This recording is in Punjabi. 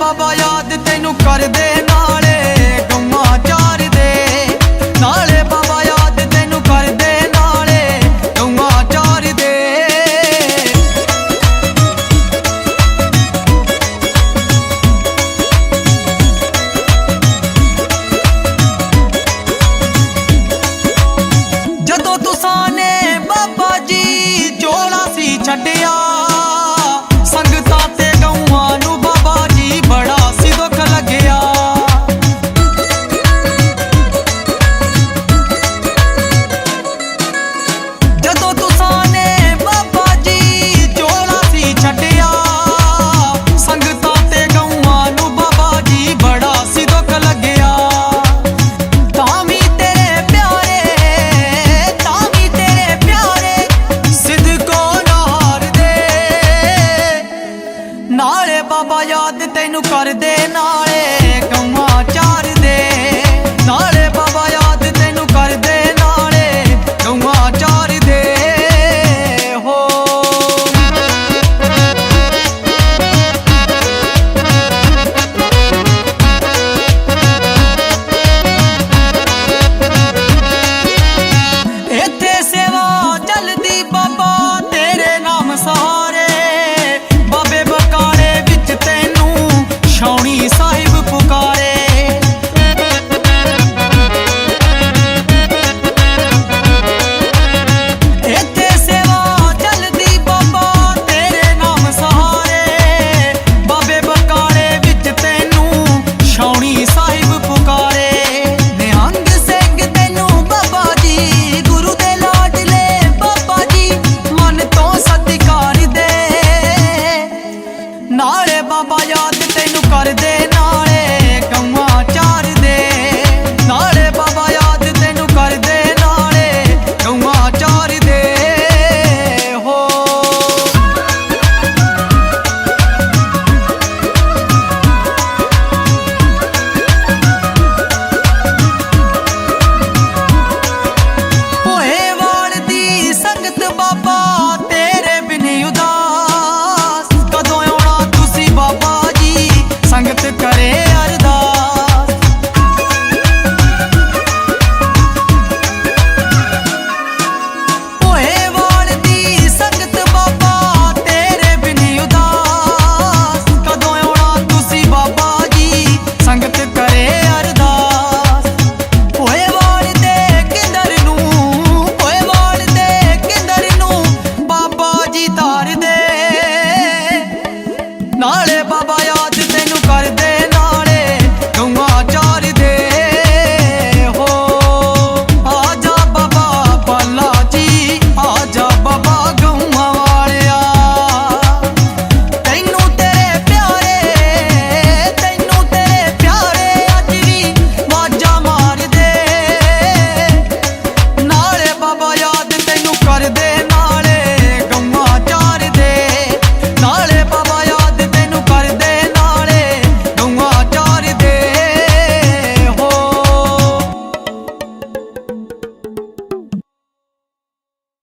ਬਾਬਾ ਯਾਦ ਤੈਨੂੰ ਕਰਦੇ no core de nós. ਨਾਲੇ ਬਾਬਾ